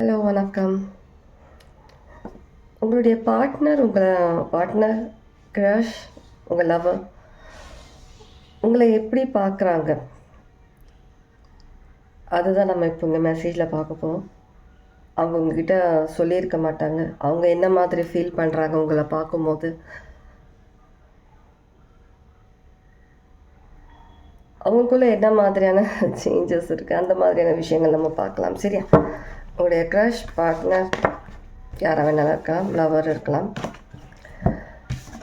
Hello வணக்கம். உங்களுடைய partner உங்களை பார்ட்னர் க்ரஷ் உங்கள் லவர் உங்களை எப்படி பார்க்குறாங்க? அதுதான் நம்ம இப்போ இந்த மெசேஜில் பார்க்க போகிறோம் அவங்க உங்ககிட்ட சொல்லியிருக்க மாட்டாங்க. அவங்க என்ன மாதிரி ஃபீல் பண்ணுறாங்க உங்களை பார்க்கும்போது? அவங்களுக்குள்ள என்ன மாதிரியான சேஞ்சஸ் இருக்குது அந்த மாதிரியான விஷயங்கள் நம்ம பார்க்கலாம். சரியா? உங்களுடைய க்ரஷ் பார்ட்னர் யாராக வேணாலும் இருக்கலாம் லவர் இருக்கலாம்.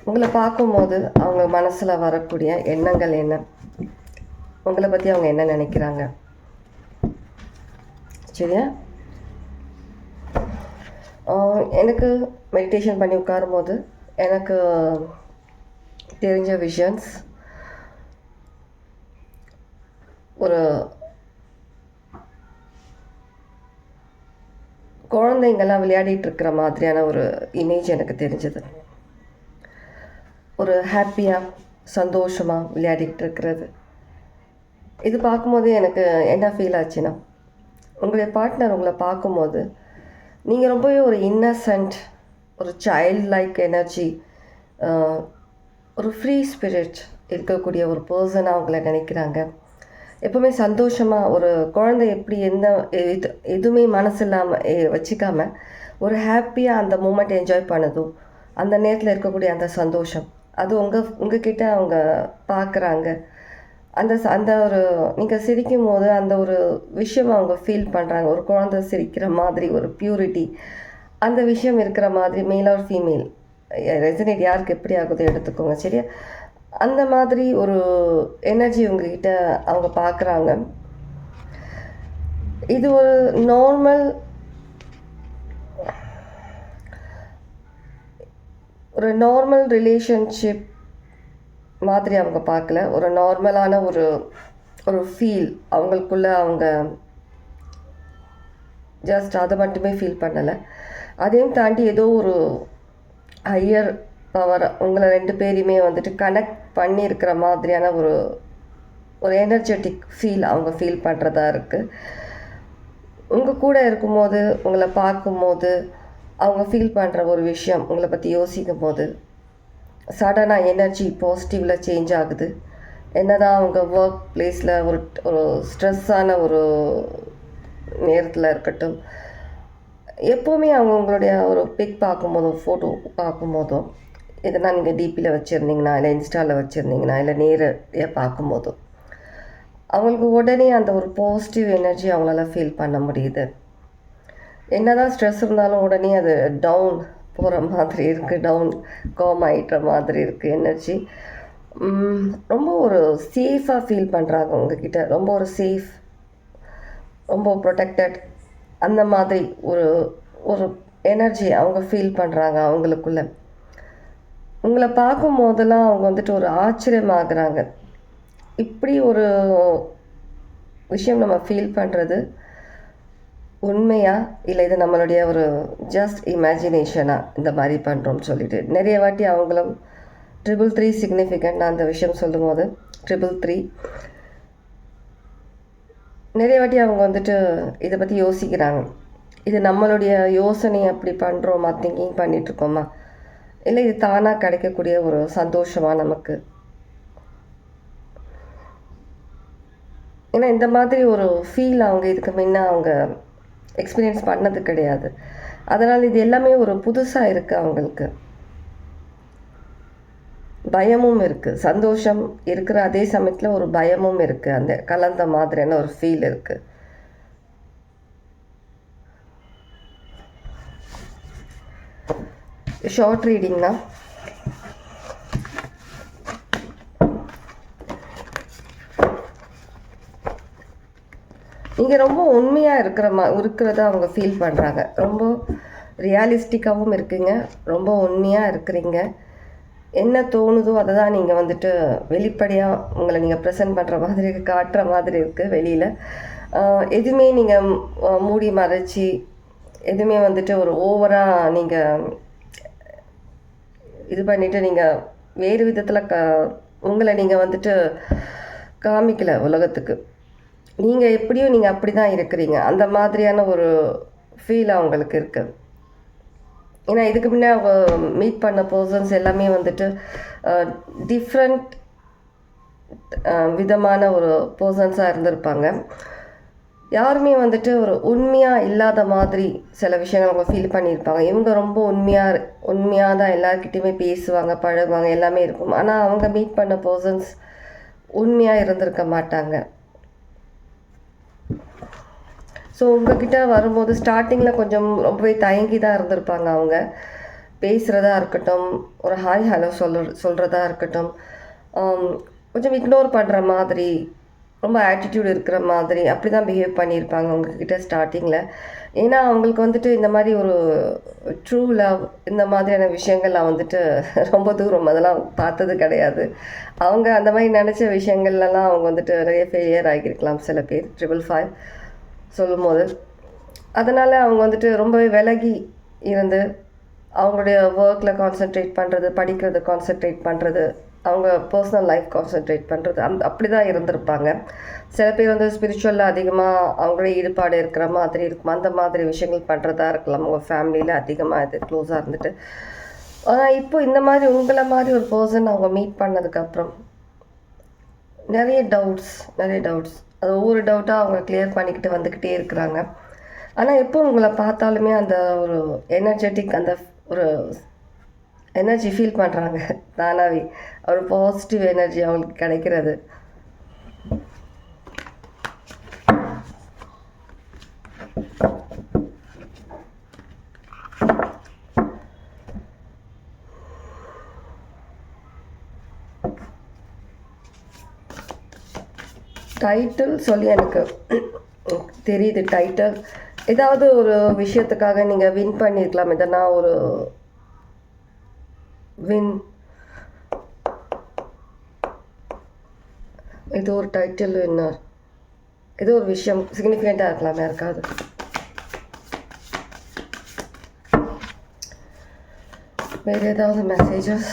உங்களை பார்க்கும்போது அவங்க மனசில் வரக்கூடிய எண்ணங்கள் என்ன? உங்களை பற்றி அவங்க என்ன நினைக்கிறாங்க? சரியா? எனக்கு மெடிடேஷன் பண்ணி உட்காரும்போது எனக்கு தெரிஞ்ச விஷன்ஸ் ஒரு குழந்தைங்கள்லாம் விளையாடிட்டு இருக்கிற மாதிரியான ஒரு இமேஜ் எனக்கு தெரிஞ்சது. ஒரு ஹாப்பியாக சந்தோஷமாக விளையாடிட்டு இருக்கிறது இது பார்க்கும்போது எனக்கு என்ன ஃபீல் ஆச்சுன்னா உங்களுடைய பார்ட்னர் உங்களை பார்க்கும்போது நீங்கள் ரொம்பவே ஒரு இன்னசென்ட் ஒரு சைல்ட் லைக் எனர்ஜி ஒரு ஃப்ரீ ஸ்பிரிட் இருக்கக்கூடிய ஒரு பர்சனாக அவங்கள நினைக்கிறாங்க. எப்போவுமே சந்தோஷமாக ஒரு குழந்தை எப்படி எந்த இது எதுவுமே மனசு இல்லாமல் வச்சுக்காம ஒரு ஹாப்பியாக அந்த மூமெண்ட் என்ஜாய் பண்ணதும் அந்த நேரத்தில் இருக்கக்கூடிய அந்த சந்தோஷம். அது உங்கள் உங்ககிட்ட அவங்க பார்க்குறாங்க அந்த அந்த ஒரு நீங்கள் சிரிக்கும் போது அந்த ஒரு விஷயம் அவங்க ஃபீல் பண்ணுறாங்க ஒரு குழந்தை சிரிக்கிற மாதிரி ஒரு பியூரிட்டி அந்த விஷயம் இருக்கிற மாதிரி மேல் ஆர் ஃபீமேல் ரெசனேட் யாருக்கு எப்படி ஆகுதோ எடுத்துக்கோங்க சரியா? அந்த மாதிரி ஒரு எனர்ஜி உங்ககிட்ட அவங்க பார்க்குறாங்க இது ஒரு நார்மல் ஒரு நார்மல் ரிலேஷன்ஷிப் மாதிரி அவங்க பார்க்கல ஒரு நார்மலான ஒரு ஒரு ஃபீல் அவங்களுக்குள்ள அவங்க ஜஸ்ட் அதை மட்டுமே ஃபீல் பண்ணலை. அதையும் தாண்டி ஏதோ ஒரு ஹையர் பவர் உங்களை ரெண்டு பேரையுமே வந்துட்டு கனெக்ட் பண்ணியிருக்கிற மாதிரியான ஒரு ஒரு எனர்ஜெட்டிக் ஃபீல் அவங்க ஃபீல் பண்ணுறதா இருக்குது உங்கள் கூட இருக்கும்போது உங்களை பார்க்கும்போது அவங்க ஃபீல் பண்ணுற ஒரு விஷயம் உங்களை பற்றி யோசிக்கும் போது சடனாக எனர்ஜி பாசிட்டிவில் சேஞ்ச் ஆகுது. என்னதான் அவங்க ஒர்க் பிளேஸில் ஒரு ஒரு ஸ்ட்ரெஸ்ஸான ஒரு நேரத்தில் இருக்கட்டும் எப்போவுமே அவங்க உங்களுடைய ஒரு பிக் பார்க்கும்போதும் ஃபோட்டோ பார்க்கும்போதும் இதெல்லாம் நீங்கள் டிபியில் வச்சுருந்தீங்கன்னா இல்லை இன்ஸ்டாவில் வச்சுருந்தீங்கன்னா இல்லை நேரடியாக பார்க்கும்போதும் அவங்களுக்கு உடனே அந்த ஒரு பாசிட்டிவ் எனர்ஜி அவங்களால ஃபீல் பண்ண முடியுது. என்னதான் ஸ்ட்ரெஸ் இருந்தாலும் உடனே அது டவுன் போகிற மாதிரி இருக்குது டவுன் கோம் ஆகிட்டுற மாதிரி இருக்குது எனர்ஜி ரொம்ப ஒரு சேஃபாக ஃபீல் பண்ணுறாங்க உங்ககிட்ட. ரொம்ப ஒரு சேஃப் ரொம்ப ப்ரொடெக்டட் அந்த மாதிரி ஒரு ஒரு எனர்ஜி அவங்க ஃபீல் பண்ணுறாங்க அவங்களுக்குள்ள. உங்களை பார்க்கும் போதெல்லாம் அவங்க வந்துட்டு ஒரு ஆச்சரியமாகறாங்க. இப்படி ஒரு விஷயம் நம்ம ஃபீல் பண்ணுறது உண்மையா? இல்லை இது நம்மளுடைய ஒரு ஜஸ்ட் இமேஜினேஷனா இந்த மாதிரி பண்ணுறோம்னு சொல்லிட்டு. நிறைய வாட்டி அவங்களும் ட்ரிபிள் த்ரீ சிக்னிஃபிகண்ட் நான் அந்த விஷயம் சொல்லும்போது ட்ரிபிள் த்ரீ நிறைய வாட்டி அவங்க வந்துட்டு இதை பற்றி யோசிக்கிறாங்க. இது நம்மளுடைய யோசனை அப்படி பண்ணுறோமா திங்கிங் பண்ணிகிட்ருக்கோமா இல்லை இது தானாக கிடைக்கக்கூடிய ஒரு சந்தோஷமா நமக்கு. ஏன்னா இந்த மாதிரி ஒரு ஃபீல் அவங்க இதுக்கு முன்ன அவங்க எக்ஸ்பீரியன்ஸ் பண்ணது கிடையாது. அதனால் இது எல்லாமே ஒரு புதுசாக இருக்குது அவங்களுக்கு. பயமும் இருக்குது சந்தோஷம் இருக்கிற அதே சமயத்தில் ஒரு பயமும் இருக்குது அந்த கலந்த மாதிரியான ஒரு ஃபீல் இருக்குது ஷார்ட் ரீடிங்னா நீங்கள் ரொம்ப உண்மையாக இருக்கிற மா இருக்கிறத அவங்க ஃபீல் பண்ணுறாங்க ரொம்ப ரியாலிஸ்டிக்காகவும் இருக்கீங்க. ரொம்ப உண்மையாக இருக்கிறீங்க. என்ன தோணுதோ அதை தான் நீங்கள் வந்துட்டு வெளிப்படையாக உங்களை நீங்கள் ப்ரெசென்ட் பண்ணுற மாதிரி காட்டுற மாதிரி இருக்குது வெளியில். எதுவுமே நீங்கள் மூடி மறைச்சி எதுவுமே வந்துட்டு ஒரு ஓவராக நீங்கள் இது பண்ணிவிட்டு நீங்கள் வேறு விதத்தில் க உங்களை நீங்கள் வந்துட்டு காமிக்கல உலகத்துக்கு. நீங்கள் எப்படியும் நீங்கள் அப்படி தான் இருக்கிறீங்க. அந்த மாதிரியான ஒரு ஃபீல் அவங்களுக்கு இருக்குது ஏன்னா இதுக்கு முன்னே அவங்க மீட் பண்ண பர்சன்ஸ் எல்லாமே வந்துட்டு டிஃப்ரெண்ட் விதமான ஒரு பர்சன்ஸாக இருந்திருப்பாங்க. யாருமே வந்துட்டு ஒரு உண்மையாக இல்லாத மாதிரி சில விஷயங்கள் அவங்க ஃபீல் பண்ணியிருப்பாங்க. இவங்க ரொம்ப உண்மையாக உண்மையாக தான் எல்லாருக்கிட்டையுமே பேசுவாங்க பழகுவாங்க எல்லாமே இருக்கும். ஆனால் அவங்க மீட் பண்ண பர்சன்ஸ் உண்மையாக இருந்திருக்க மாட்டாங்க. ஸோ உங்ககிட்ட வரும்போது ஸ்டார்டிங்கில் கொஞ்சம் ரொம்பவே தயங்கி தான் இருந்திருப்பாங்க அவங்க. பேசுகிறதா இருக்கட்டும் ஒரு ஹாய் ஹலோ சொல்ற சொல்கிறதா இருக்கட்டும். கொஞ்சம் இக்னோர் பண்ணுற மாதிரி ரொம்ப ஆட்டிடியூட் இருக்கிற மாதிரி அப்படி தான் பிஹேவ் பண்ணியிருப்பாங்க உங்ககிட்ட ஸ்டார்டிங்கில் ஏன்னா அவங்களுக்கு வந்துட்டு இந்த மாதிரி ஒரு ட்ரூ லவ் இந்த மாதிரியான விஷயங்கள்லாம் வந்துட்டு ரொம்ப தூரம் அதெல்லாம் பார்த்தது கிடையாது. அவங்க அந்த மாதிரி நினச்ச விஷயங்கள்லாம் அவங்க வந்துட்டு நிறைய ஃபெயிலியர் ஆகியிருக்கலாம் சில பேர் ட்ரிபிள் ஃபைவ் சொல்லும் போது அதனால் அவங்க வந்துட்டு ரொம்பவே விலகி இருந்து அவங்களுடைய ஒர்க்கில் கான்சென்ட்ரேட் பண்ணுறது படிக்கிறது கான்சென்ட்ரேட் பண்ணுறது அவங்க பர்சனல் லைஃப் கான்சென்ட்ரேட் பண்ணுறது அந்த அப்படி தான் இருந்திருப்பாங்க. சில பேர் வந்து ஸ்பிரிச்சுவலில் அதிகமாக அவங்களோட ஈடுபாடு இருக்கிற மாதிரி இருக்கும். அந்த மாதிரி விஷயங்கள் பண்ணுறதா இருக்கலாம். அவங்க ஃபேமிலியில் அதிகமாக இது க்ளோஸாக இருந்துட்டு. ஆனால் இப்போ இந்த மாதிரி உங்களை மாதிரி ஒரு பர்சன் அவங்க மீட் பண்ணதுக்கப்புறம் நிறைய டவுட்ஸ் நிறைய டவுட்ஸ் அது ஒவ்வொரு டவுட்டாக அவங்க கிளியர் பண்ணிக்கிட்டு வந்துக்கிட்டே இருக்கிறாங்க. ஆனால் எப்போ உங்களை பார்த்தாலுமே அந்த ஒரு எனர்ஜெட்டிக் அந்த ஒரு எனர்ஜி ஃபீல் பண்ணுறாங்க தானாகவே ஒரு பாசிட்டிவ் எனர்ஜி அவங்களுக்கு கிடைக்கிறது. டைட்டில் சொல்லி எனக்கு தெரியுது டைட்டில் ஏதாவது ஒரு விஷயத்துக்காக நீங்கள் வின் பண்ணியிருக்கலாம் எதனா ஒரு வின் ஏதோ ஒரு டைட்டில் வின்னர் ஏதோ ஒரு விஷயம் சிக்னிஃபிகண்ட்டாக இருக்கலாம் யாருக்காவது வேறு ஏதாவது மெசேஜஸ்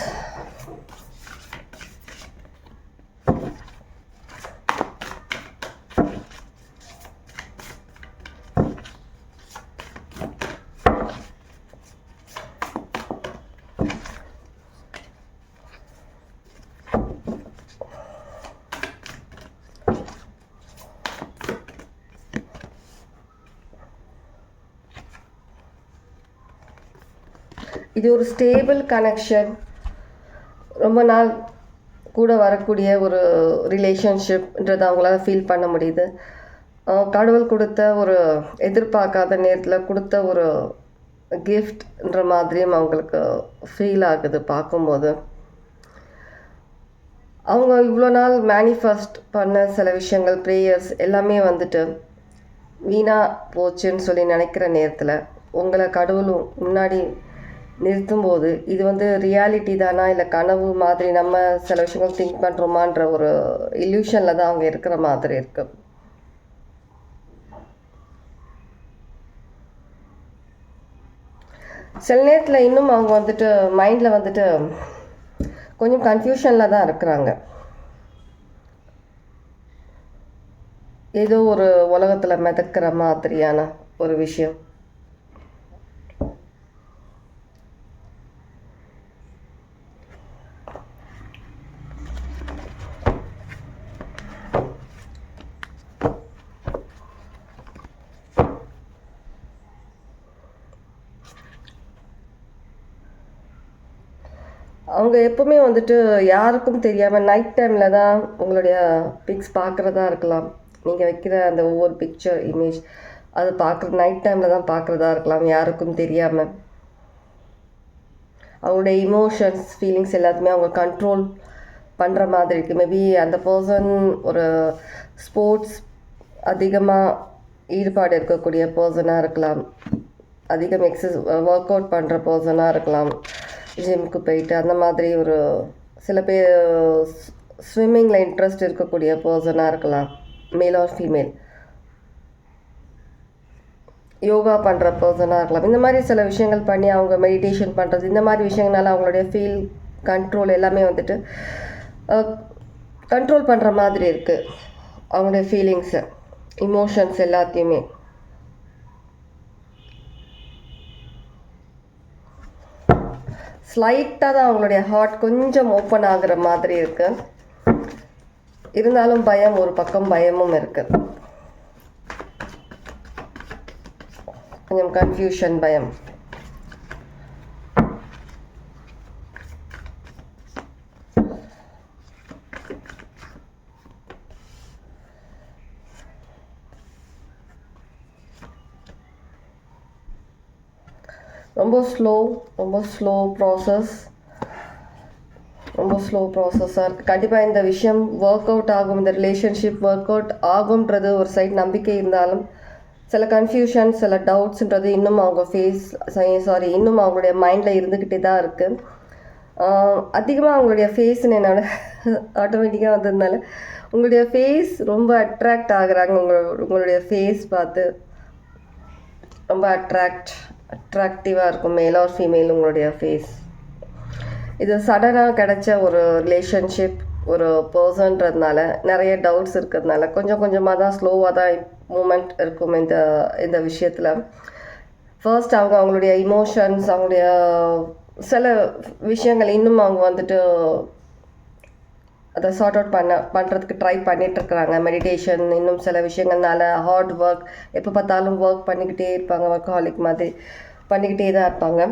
இது ஒரு ஸ்டேபிள் கனெக்ஷன் ரொம்ப நாள் கூட வரக்கூடிய ஒரு ரிலேஷன்ஷிப்ன்றது அவங்களால ஃபீல் பண்ண முடியுது. கடவுள் கொடுத்த ஒரு எதிர்பார்க்காத நேரத்தில் கொடுத்த ஒரு கிஃப்ட்ன்ற மாதிரியும் அவங்களுக்கு ஃபீல் ஆகுது பார்க்கும்போது. அவங்க இவ்வளோ நாள் மேனிஃபெஸ்ட் பண்ண சில விஷயங்கள் ப்ரேயர்ஸ் எல்லாமே வந்துட்டு வீணாக போச்சுன்னு சொல்லி நினைக்கிற நேரத்தில் உங்களை கடவுளும் முன்னாடி நிறுத்தும்போது இது வந்து ரியாலிட்டி தானா? இல்லை கனவு மாதிரி நம்ம சில விஷயங்கள் திங்க் பண்ணுறோமான்ற ஒரு இல்யூஷனில் தான் அவங்க இருக்கிற மாதிரி இருக்கு. சில நேரத்தில் இன்னும் அவங்க வந்துட்டு மைண்டில் வந்துட்டு கொஞ்சம் கன்ஃபியூஷனில் தான் இருக்கிறாங்க. ஏதோ ஒரு உலகத்தில் மிதக்கிற மாதிரியான ஒரு விஷயம். அவங்க எப்பவுமே வந்துட்டு யாருக்கும் தெரியாமல் நைட் டைமில் தான் உங்களுடைய பிக்ஸ் பார்க்குறதா இருக்கலாம். நீங்கள் வைக்கிற அந்த ஒவ்வொரு பிக்சர் இமேஜ் அது பார்க்குற நைட் டைமில் தான் பார்க்குறதா இருக்கலாம். யாருக்கும் தெரியாமல் அவங்களுடைய இமோஷன்ஸ் ஃபீலிங்ஸ் எல்லாத்தையுமே அவங்க கண்ட்ரோல் பண்ணுற மாதிரி இருக்குது மேபி அந்த பர்சன் ஒரு ஸ்போர்ட்ஸ் அதிகமாக ஈடுபாடு இருக்கக்கூடிய பர்சனாக இருக்கலாம். அதிகம் எக்ஸஸ் ஒர்க் அவுட் பண்ணுற பர்சனாக இருக்கலாம். ஜிம்முக்கு போயிட்டு அந்த மாதிரி ஒரு சில பேர் ஸ்விம்மிங்கில் இன்ட்ரெஸ்ட் இருக்கக்கூடிய பர்சனாக இருக்கலாம் மேல் ஆர் ஃபீமேல் யோகா பண்ணுற பர்சனாக இருக்கலாம். இந்த மாதிரி சில விஷயங்கள் பண்ணி அவங்க மெடிடேஷன் பண்ணுறது இந்த மாதிரி விஷயங்களால அவங்களுடைய ஃபீல் கண்ட்ரோல் எல்லாமே வந்துட்டு கண்ட்ரோல் பண்ணுற மாதிரி இருக்குது அவங்களுடைய ஃபீலிங்ஸை இமோஷன்ஸ் எல்லாத்தையுமே. ஸ்லைட்டாக தான் அவங்களுடைய ஹார்ட் கொஞ்சம் ஓப்பன் ஆகுற மாதிரி இருக்கு. இருந்தாலும் பயம் ஒரு பக்கம் பயமும் இருக்கு. கொஞ்சம் கன்ஃபியூஷன் பயம். ரொம்ப ஸ்லோ ரொம்ப ஸ்லோ ப்ராசஸ் ரொம்ப ஸ்லோ ப்ராசஸாக இருக்குது கண்டிப்பாக இந்த விஷயம் ஒர்க் அவுட் ஆகும் இந்த ரிலேஷன்ஷிப் ஒர்க் அவுட் ஆகும்ன்றது ஒரு சைட் நம்பிக்கை இருந்தாலும் சில கன்ஃபியூஷன் சில டவுட்ஸுன்றது இன்னும் அவங்க ஃபேஸ் சாரி இன்னும் அவங்களுடைய மைண்டில் இருந்துக்கிட்டே தான் இருக்குது அதிகமாக அவங்களுடைய ஃபேஸ்ன்னு என்னோட ஆட்டோமேட்டிக்காக வந்ததுனால உங்களுடைய ஃபேஸ் ரொம்ப அட்ராக்ட் ஆகுறாங்க. உங்களோட உங்களுடைய ஃபேஸ் பார்த்து ரொம்ப அட்ராக்ட் அட்ராக்டிவாக இருக்கும். மேல் ஆர் ஃபீமேல் உங்களுடைய ஃபேஸ் இது சடனாக கிடைச்ச ஒரு ரிலேஷன்ஷிப் ஒரு பர்சன்றதுனால நிறைய டவுட்ஸ் இருக்கிறதுனால கொஞ்சம் கொஞ்சமாக தான் ஸ்லோவாக தான் மூமெண்ட் இருக்கும் இந்த இந்த விஷயத்தில். ஃபர்ஸ்ட் அவங்க அவங்களுடைய இமோஷன்ஸ் அவங்களுடைய சில விஷயங்கள் இன்னும் அவங்க வந்துட்டு அதை சார்ட் அவுட் பண்ண பண்ணுறதுக்கு ட்ரை பண்ணிகிட்ருக்குறாங்க மெடிடேஷன் இன்னும் சில விஷயங்கள்னால ஹார்ட் ஒர்க் எப்போ பார்த்தாலும் ஒர்க் பண்ணிக்கிட்டே இருப்பாங்க ஒர்க் ஹாலிக் மாதிரி. பண்ணிக்கிட்டே தான் இருப்பாங்க.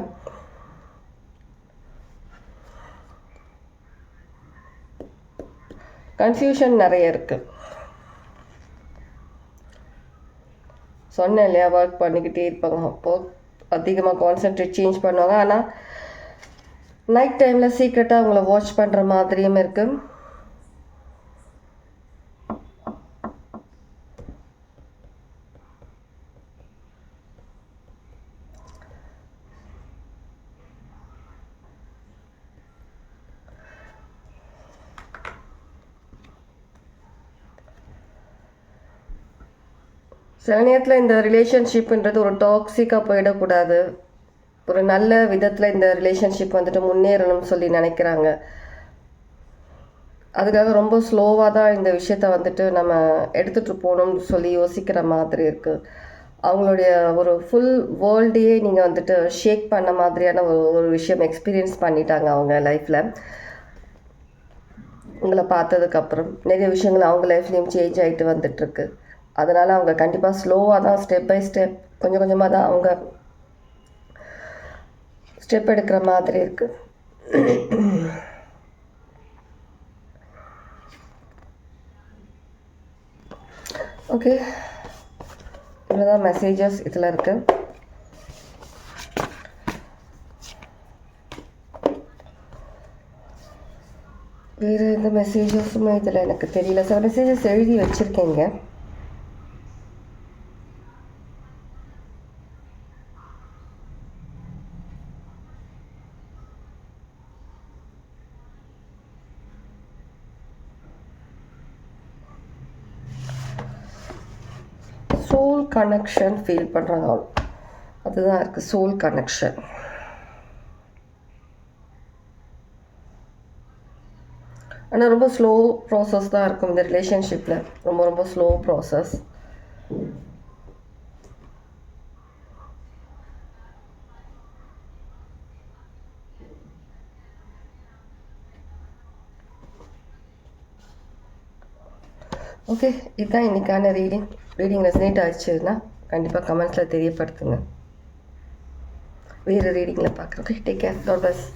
கன்ஃபியூஷன் நிறைய இருக்குது சொன்னேன் இல்லையா ஒர்க் பண்ணிக்கிட்டே இருப்பாங்க. அப்போ அதிகமாக கான்சென்ட்ரேட் சேஞ்ச் பண்ணுவாங்க. ஆனால் நைட் டைமில் சீக்ரெட்டாக அவங்கள வாட்ச் பண்ணுற மாதிரியும் இருக்குது சில நேரத்தில் இந்த ரிலேஷன்ஷிப்புன்றது ஒரு டாக்ஸிக்காக போயிடக்கூடாது. ஒரு நல்ல விதத்தில் இந்த ரிலேஷன்ஷிப் வந்துட்டு முன்னேறணும்னு சொல்லி நினைக்கிறாங்க. அதுக்காக ரொம்ப ஸ்லோவாக தான் இந்த விஷயத்த வந்துட்டு நம்ம எடுத்துகிட்டு போகணும்னு சொல்லி யோசிக்கிற மாதிரி இருக்குது அவங்களுடைய ஒரு ஃபுல் வேர்ல்டையே நீங்கள் வந்துட்டு ஷேக் பண்ண மாதிரியான ஒரு ஒரு விஷயம் எக்ஸ்பீரியன்ஸ் பண்ணிட்டாங்க அவங்க லைஃப்பில் உங்களை பார்த்ததுக்கப்புறம் நிறைய விஷயங்கள் அவங்க லைஃப்லேயும் சேஞ்ச் ஆகிட்டு வந்துட்டுருக்கு அதனால் அவங்க கண்டிப்பாக ஸ்லோவாக தான் ஸ்டெப் பை ஸ்டெப் கொஞ்சம் கொஞ்சமாக தான் அவங்க ஸ்டெப் எடுக்கிற மாதிரி இருக்குது ஓகே இவ்வளோதான் மெசேஜஸ் இதில் இருக்குது வேறு எந்த மெசேஜஸுமே இதில் எனக்கு தெரியல. சில மெசேஜஸ் எழுதி வச்சுருக்கேங்க. சோல் கனெக்ஷன் ஃபீல் பண்ணுறாங்க அதுதான் இருக்குது சோல் கனெக்ஷன் ஆனால் ரொம்ப ஸ்லோ ப்ராசஸ் தான் இருக்கும் இந்த ரிலேஷன்ஷிப்பில் ரொம்ப ரொம்ப ஸ்லோ ப்ராசஸ் ஓகே இதுதான் இன்றைக்கான ரீடிங் ரீடிங் ரெசனேட் ஆச்சுன்னா கண்டிப்பாக கமெண்ட்ஸில் தெரியப்படுத்துங்க. வேறு ரீடிங்கில் பார்க்குறோம். Okay take care god bless